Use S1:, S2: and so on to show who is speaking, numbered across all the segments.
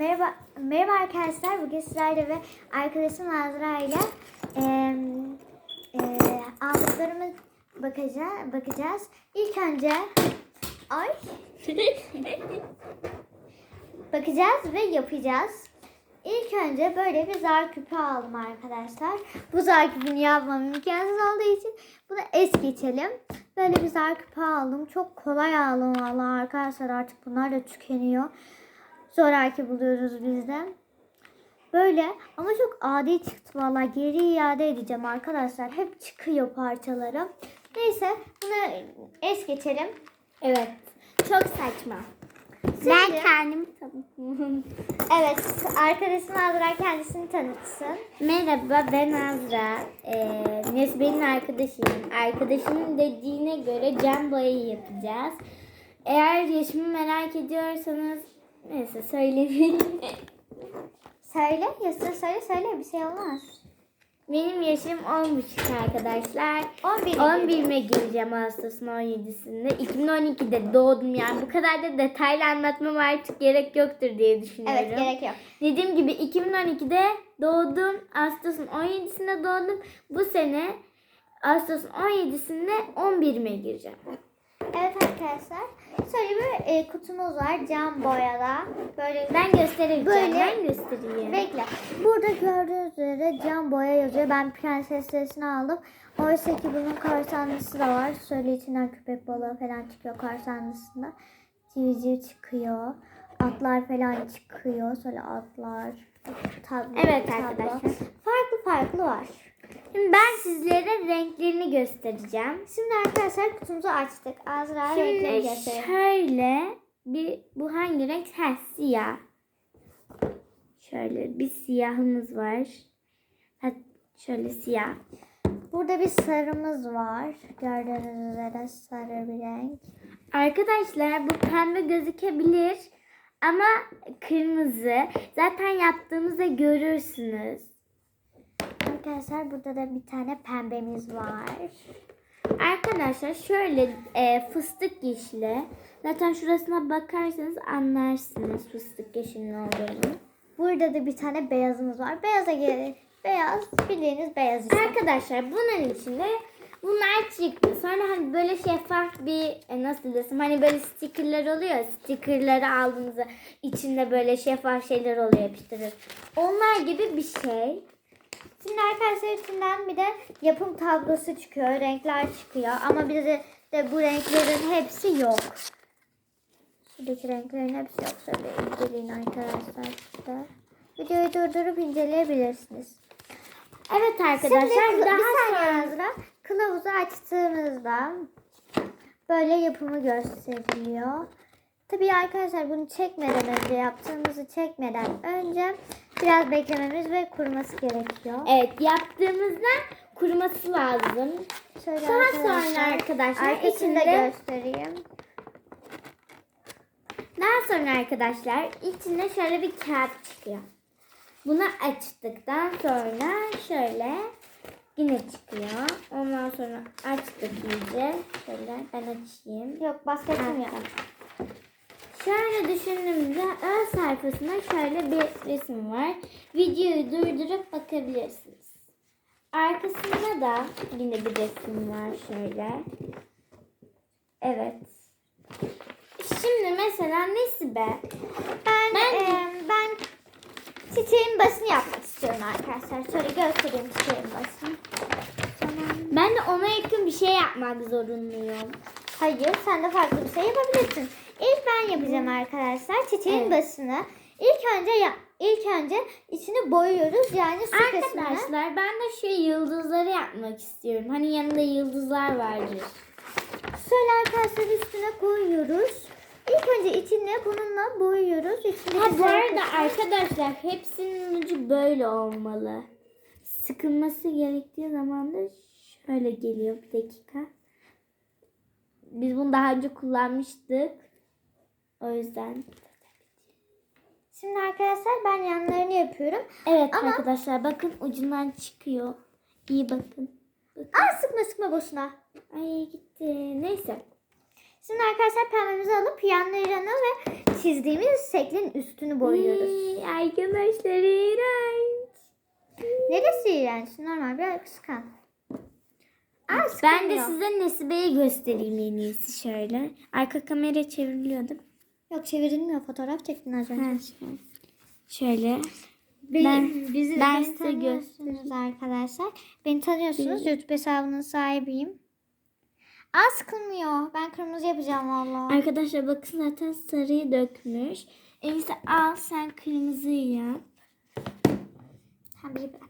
S1: Merhaba, merhaba arkadaşlar. Bugün sizlerle ve arkadaşım Azra ile eee eee, aldıklarımı bakacağız. bakacağız. İlk önce ay bakacağız ve yapacağız. İlk önce böyle bir zar küpü aldım arkadaşlar. Bu zar küpünü yapmam imkansız olduğu için bunu es geçelim. Böyle bir zar küpü aldım. Çok kolay aldım valla arkadaşlar artık bunlar da tükeniyor. Zoraki buluyoruz biz de. Böyle ama çok adi çıktı valla. Geri iade edeceğim arkadaşlar. Hep çıkıyor parçaları. Neyse bunu es geçelim.
S2: Evet. Çok saçma.
S1: Şimdi-
S2: Ben kendimi tanıtayım.
S1: Evet arkadaşım Azra kendisini tanıtsın.
S2: Merhaba ben Azra. Ee, Nesbe'nin arkadaşıyım. Arkadaşımın dediğine göre cam boyayı yapacağız. Eğer yaşımı merak ediyorsanız neyse söyleyeyim.
S1: Söyle Yusuf söyle söyle bir şey olmaz.
S2: Benim yaşım 10.5 arkadaşlar.
S1: 11
S2: 11'ime gireceğim Ağustos'un 17'sinde. 2012'de doğdum yani bu kadar da detaylı anlatmam artık gerek yoktur diye düşünüyorum.
S1: Evet gerek yok.
S2: Dediğim gibi 2012'de doğdum. Ağustos'un 17'sinde doğdum. Bu sene Ağustos'un 17'sinde 11'ime gireceğim.
S1: Evet arkadaşlar. Şöyle bir e, kutumuz var cam boyada. Böyle
S2: Ben göstereceğim.
S1: Böyle-
S2: Ben göstereyim.
S1: Bekle. Burada gördüğünüz üzere cam boya yazıyor. Ben prenses sesini aldım. Oysa ki bunun karsanlısı da var. Şöyle içinden köpek balığı falan çıkıyor karsanlısında. Civciv çıkıyor. Atlar falan çıkıyor. Şöyle atlar. Tablo,
S2: Evet
S1: tablo.
S2: arkadaşlar.
S1: Farklı farklı var.
S2: Şimdi ben sizlere renklerini göstereceğim.
S1: Şimdi arkadaşlar kutumuzu açtık. Azra renkleri
S2: Şimdi
S1: gösterelim.
S2: şöyle bir bu hangi renk? Ha siyah. Şöyle bir siyahımız var. Ha, şöyle siyah.
S1: Burada bir sarımız var. Gördüğünüz üzere sarı bir renk.
S2: Arkadaşlar bu pembe gözükebilir ama kırmızı. Zaten yaptığımızda görürsünüz.
S1: Arkadaşlar burada da bir tane pembemiz var.
S2: Arkadaşlar şöyle e, fıstık yeşili. Zaten şurasına bakarsanız anlarsınız fıstık yeşilinin olduğunu.
S1: Burada da bir tane beyazımız var. Beyaza gel. Beyaz bildiğiniz beyaz işte.
S2: Arkadaşlar bunun içinde bunlar çıktı. Sonra hani böyle şeffaf bir e, nasıl desem hani böyle stickerlar oluyor. Stickerları aldığınızda içinde böyle şeffaf şeyler oluyor yapıştırır. Onlar gibi bir şey.
S1: Şimdi arkadaşlar içinden bir de yapım tablosu çıkıyor. Renkler çıkıyor. Ama bir de, de bu renklerin hepsi yok. Şuradaki renklerin hepsi yok. Şöyle inceleyin arkadaşlar. Şurada. Videoyu durdurup inceleyebilirsiniz.
S2: Evet arkadaşlar
S1: Şimdi
S2: daha
S1: bir saniye
S2: sonra.
S1: Kılavuzu açtığımızda böyle yapımı gösteriliyor. Tabii arkadaşlar bunu çekmeden önce yaptığımızı çekmeden önce biraz beklememiz ve kuruması gerekiyor.
S2: evet yaptığımızda kuruması lazım.
S1: Şöyle
S2: Daha
S1: arkadaşlar,
S2: sonra arkadaşlar
S1: arkasını da
S2: içinde
S1: göstereyim.
S2: Daha sonra arkadaşlar içinde şöyle bir kağıt çıkıyor. Bunu açtıktan sonra şöyle yine çıkıyor. Ondan sonra açtık iyice. Şöyle ben açayım.
S1: Yok basketim yok.
S2: Şöyle düşündüğümüzde ön sayfasında şöyle bir resim var. Videoyu durdurup bakabilirsiniz. Arkasında da yine bir resim var şöyle. Evet. Şimdi mesela Nesibe
S1: Ben
S2: Ben-
S1: ben, ben çiçeğin başını yapmak istiyorum arkadaşlar. Şöyle göstereyim çiçeğin başını. Tamam.
S2: Ben de ona yakın bir şey yapmak zorunluyum.
S1: Hayır, sen de farklı bir şey yapabilirsin. İlk ben yapacağım arkadaşlar çiçeğin
S2: Evet.
S1: başını. İlk önce ya ilk önce içini boyuyoruz yani su kısmını.
S2: Arkadaşlar ben de şu yıldızları yapmak istiyorum. Hani yanında yıldızlar vardır.
S1: Şöyle arkadaşlar üstüne koyuyoruz. İlk önce içini bununla boyuyoruz. İçindeki
S2: Ha bu arada arkadaşlar hepsinin ucu böyle olmalı. Sıkılması gerektiği zaman da şöyle geliyor bir dakika. Biz bunu daha önce kullanmıştık. O yüzden.
S1: Şimdi arkadaşlar ben yanlarını yapıyorum.
S2: Evet
S1: Ama-
S2: arkadaşlar bakın ucundan çıkıyor. İyi bakın. bakın.
S1: Aa sıkma sıkma boşuna.
S2: Ay gitti. Neyse.
S1: Şimdi arkadaşlar pembemizi alıp yanlarını ve çizdiğimiz şeklin üstünü boyuyoruz.
S2: Iy, Arkadaşlar iğrenç.
S1: Neresi iğrenç? Normal bir kıskan. Aa,
S2: Ben de size Nesibe'yi göstereyim en iyisi şöyle. Arka kamera çevriliyordu.
S1: Yok çevirilmiyor. Fotoğraf çektin az önce.
S2: Ha, şöyle.
S1: Beni,
S2: Ben-
S1: bizi,
S2: ben
S1: beni
S2: size
S1: tanıyorsunuz arkadaşlar. Beni tanıyorsunuz. YouTube hesabının sahibiyim. Aa sıkılmıyor. Ben kırmızı yapacağım valla.
S2: Arkadaşlar bakın zaten sarıyı dökmüş. En iyisi al sen kırmızıyı yap.
S1: Ha bir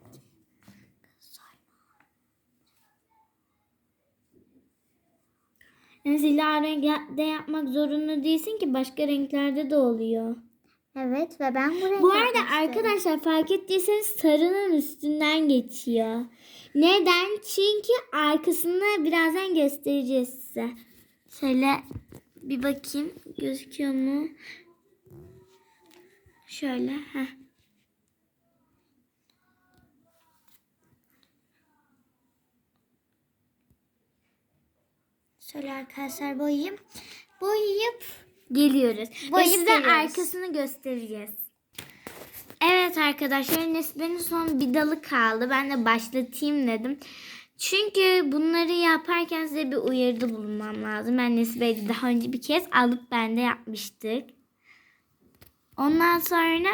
S2: Yani illa renkte yapmak zorunda değilsin ki başka renklerde de oluyor.
S1: Evet ve ben bu renk
S2: Bu arada arkadaşlar fark ettiyseniz sarının üstünden geçiyor. Neden? Çünkü arkasını birazdan göstereceğiz size. Şöyle bir bakayım gözüküyor mu? Şöyle. Heh.
S1: Şöyle arkadaşlar boyayayım. Boyayıp
S2: Geliyoruz. Ve
S1: Boyayıp
S2: size
S1: geliyoruz.
S2: arkasını göstereceğiz. Evet arkadaşlar Nesbe'nin son bir dalı kaldı. Ben de başlatayım dedim. Çünkü bunları yaparken size bir uyarıda bulunmam lazım. Ben Nesbe'yi daha önce bir kez alıp ben de yapmıştık. Ondan sonra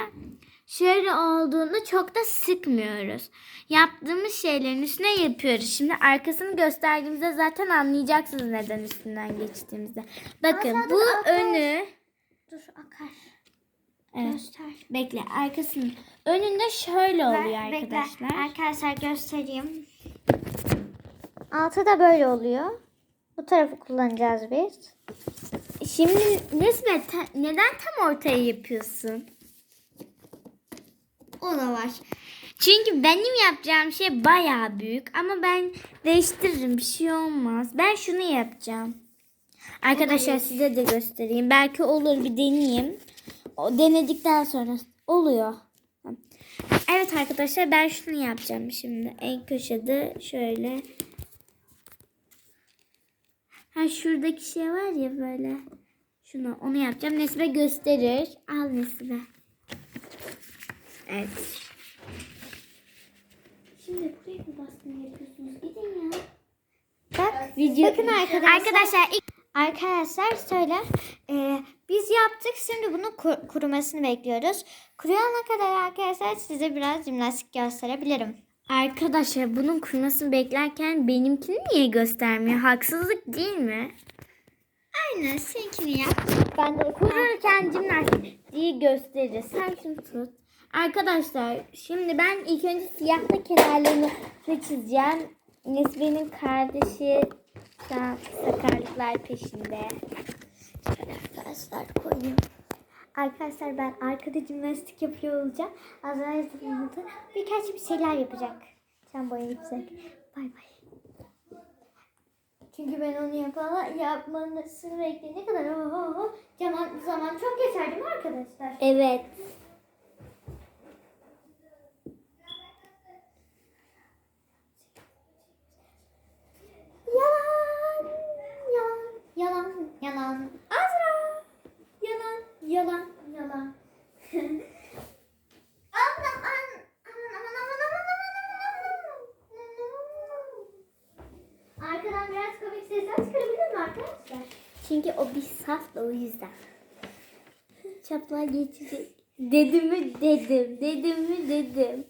S2: şöyle olduğunda çok da sıkmıyoruz. Yaptığımız şeylerin üstüne yapıyoruz. Şimdi arkasını gösterdiğimizde zaten anlayacaksınız neden üstünden geçtiğimizde. Bakın bu
S1: akar.
S2: önü
S1: dur akar.
S2: Evet.
S1: Göster.
S2: Bekle arkasının önünde şöyle oluyor
S1: Ver- bekle.
S2: arkadaşlar.
S1: Arkadaşlar göstereyim. Altı da böyle oluyor. Bu tarafı kullanacağız biz.
S2: Şimdi Nesbe ta- neden tam ortaya yapıyorsun?
S1: O da var.
S2: Çünkü benim yapacağım şey bayağı büyük ama ben değiştiririm bir şey olmaz. Ben şunu yapacağım. Arkadaşlar size de göstereyim. Belki olur bir deneyeyim. O denedikten sonra oluyor. Evet arkadaşlar ben şunu yapacağım şimdi. En köşede şöyle. Ha şuradaki şey var ya böyle. Şunu onu yapacağım. Nesibe gösterir. Al Nesibe. Evet. Şimdi buraya bir baskın yapıyorsunuz. Gidin ya.
S1: Bak,
S2: Video-
S1: bakın arkadaşlar.
S2: Arkadaşlar ilk
S1: Arkadaşlar söyle. e, biz yaptık. Şimdi bunun kur- kurumasını bekliyoruz. Kuruyana kadar arkadaşlar size biraz jimnastik gösterebilirim.
S2: Arkadaşlar bunun kurumasını beklerken benimkini niye göstermiyor? Haksızlık değil mi?
S1: Aynen seninkini yap. Ben de
S2: Kururken jimnastiği gösterir. Sen şunu tut. Arkadaşlar şimdi ben ilk önce siyahla kenarlarını çizeceğim. Nesbe'nin kardeşi sakarlıklar peşinde.
S1: Arkadaşlar koyayım. Arkadaşlar ben arkada jimnastik yapıyor olacağım. Azrail zıpladı. Birkaç bir şeyler yapacak. Sen boyayacak. Bay bay. Çünkü ben onu yapana, yapmasını bekleyene kadar oho, zaman, zaman çok geçer mi arkadaşlar?
S2: Evet.
S1: Yalan, yalan, yalan, yalan. Azra. Yalan, yalan, yalan. Aman, aman, aman, aman, aman, aman, aman, aman. Arkadan biraz komik sesler çıkarabilir mi arkadaşlar?
S2: Çünkü o bir saf da o yüzden. Çaplar geçecek. Dedim mi dedim. Dedim mi dedim.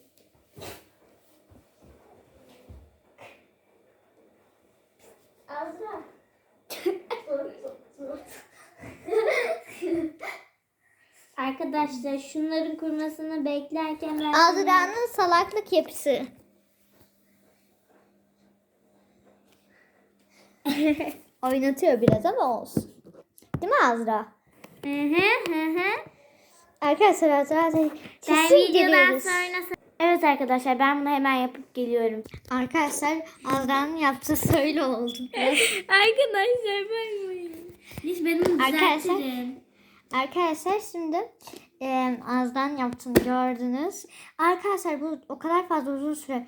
S1: Azra.
S2: Arkadaşlar şunların kurmasını beklerken ben...
S1: Azra'nın salaklık yapısı. Oynatıyor biraz ama olsun. Değil mi Azra?
S2: Hı hı hı hı.
S1: Arkadaşlar Azra
S2: Ben
S1: kesin
S2: videodan
S1: geliyoruz.
S2: sonra... Evet arkadaşlar ben bunu hemen yapıp geliyorum.
S1: Arkadaşlar Azra'nın yaptığı söyle oldu.
S2: arkadaşlar bakmayın. Biz benim
S1: Arkadaşlar-. Arkadaşlar şimdi e, Azra'nın yaptığını gördünüz. Arkadaşlar bu o kadar fazla uzun süre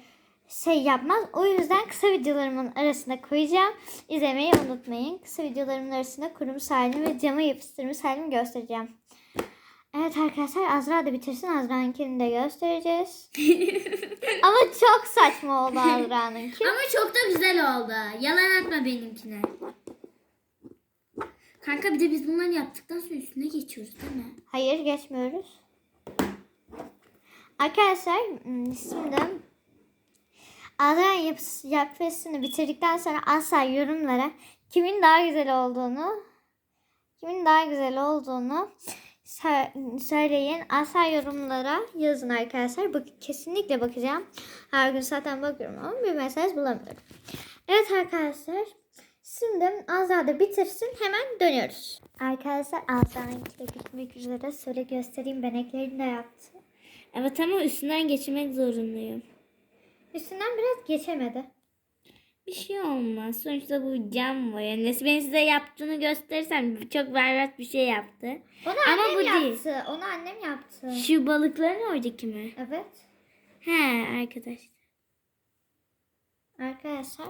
S1: şey yapmaz. O yüzden kısa videolarımın arasına koyacağım. İzlemeyi unutmayın. Kısa videolarımın arasında kurumuş halini ve cama yapıştırmış halimi göstereceğim. Evet arkadaşlar Azra da bitirsin. Azra'nınkini de göstereceğiz. Ama çok saçma oldu Azra'nınki.
S2: Ama çok da güzel oldu. Yalan atma benimkine. Kanka bir de biz bunları yaptıktan sonra üstüne geçiyoruz değil mi?
S1: Hayır geçmiyoruz. Arkadaşlar hmm, şimdi Azra yapıs- yapısını bitirdikten sonra asla yorumlara kimin daha güzel olduğunu kimin daha güzel olduğunu sö- söyleyin. Asla yorumlara yazın arkadaşlar. Bak kesinlikle bakacağım. Her gün zaten bakıyorum ama bir mesaj bulamıyorum. Evet arkadaşlar. Şimdi Azra da bitirsin hemen dönüyoruz. Arkadaşlar Azra'nınki de bitmek üzere. Şöyle göstereyim beneklerini de yaptı.
S2: Evet ama üstünden geçirmek zorundayım.
S1: Üstünden biraz geçemedi.
S2: Bir şey olmaz. Sonuçta bu cam boya. Nesi ben size yaptığını gösterirsem çok berbat bir şey yaptı.
S1: Onu
S2: Ama
S1: annem
S2: bu
S1: yaptı.
S2: değil.
S1: Onu annem yaptı.
S2: Şu balıkların oradaki mi?
S1: Evet.
S2: He arkadaş.
S1: Arkadaşlar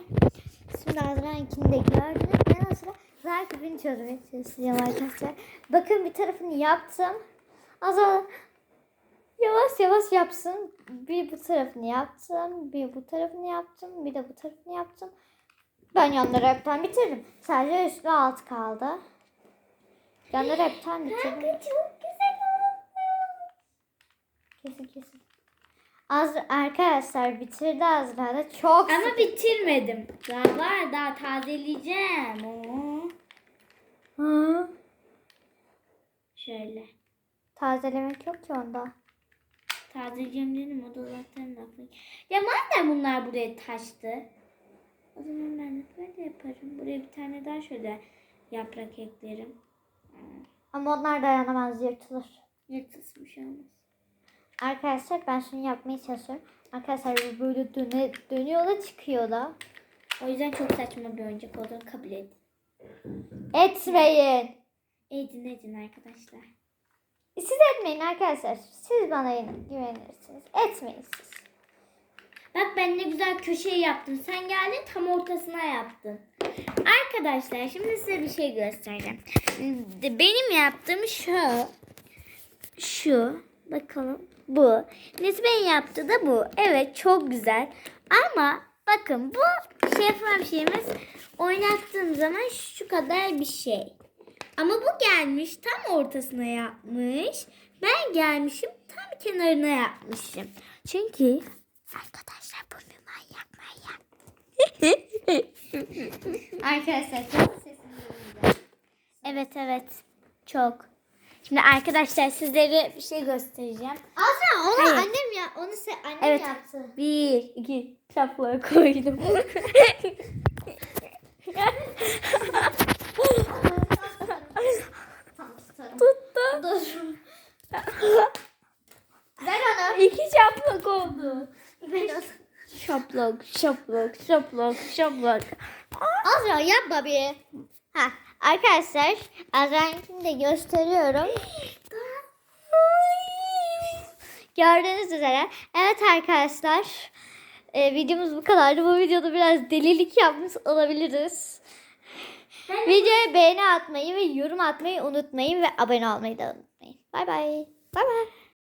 S1: şimdi Azra'nınkini de gördünüz. Ben o sıra Zarkıp'ın çözmeye çalışacağım arkadaşlar. Bakın bir tarafını yaptım. Azra yavaş yavaş yapsın. Bir bu tarafını yaptım. Bir bu tarafını yaptım. Bir de bu tarafını yaptım. Ben yanları hepten bitirdim. Sadece üstü alt kaldı. Yanları hepten bitirdim.
S2: çok güzel oldu.
S1: Kesin kesin. Az arkadaşlar bitirdi Azra da çok
S2: Ama
S1: sıkı-
S2: bitirmedim. Daha var daha tazeleyeceğim. Oo.
S1: Hı.
S2: Şöyle.
S1: Tazelemek yok ki onda.
S2: Tazeleyeceğim dedim o lafı. Ya madem bunlar buraya taştı. O zaman ben de böyle yaparım. Buraya bir tane daha şöyle yaprak eklerim.
S1: Ama onlar dayanamaz yırtılır.
S2: Yırtılsın bir şey olmaz.
S1: Arkadaşlar ben şunu yapmaya çalışıyorum. Arkadaşlar bu böyle döne, dönüyor da çıkıyor da.
S2: O yüzden çok saçma bir oyuncak olduğunu kabul edin.
S1: Etmeyin.
S2: Edin edin arkadaşlar.
S1: Siz etmeyin arkadaşlar. Siz bana güvenirsiniz. Etmeyin siz.
S2: Bak ben ne güzel köşeyi yaptım. Sen geldin tam ortasına yaptın. Arkadaşlar şimdi size bir şey göstereceğim. Benim yaptığım şu. Şu. Bakalım. Bu. Nesbe'nin yaptığı da bu. Evet çok güzel. Ama bakın bu şeffaf şeyimiz oynattığım zaman şu kadar bir şey. Ama bu gelmiş tam ortasına yapmış. Ben gelmişim tam kenarına yapmışım. Çünkü arkadaşlar bu bir manyak manyak.
S1: Arkadaşlar çok.
S2: Evet evet çok. Şimdi arkadaşlar sizlere bir şey göstereceğim.
S1: Azra onu
S2: Hayır.
S1: annem ya onu se annem
S2: Evet.
S1: yaptı.
S2: Bir, iki, çapla koydum. Tuttu.
S1: Dur. Ver onu.
S2: İki çaplak oldu.
S1: Ver onu.
S2: Şaplak, şaplak, şaplak, şaplak.
S1: Azra yapma bir. Ha, arkadaşlar Azra'nınkini de gösteriyorum. Gördüğünüz üzere. Evet arkadaşlar. e, videomuz bu kadardı. Bu videoda biraz delilik yapmış olabiliriz. Videoya beğeni atmayı ve yorum atmayı unutmayın ve abone olmayı da unutmayın. Bay bay. Bay bay.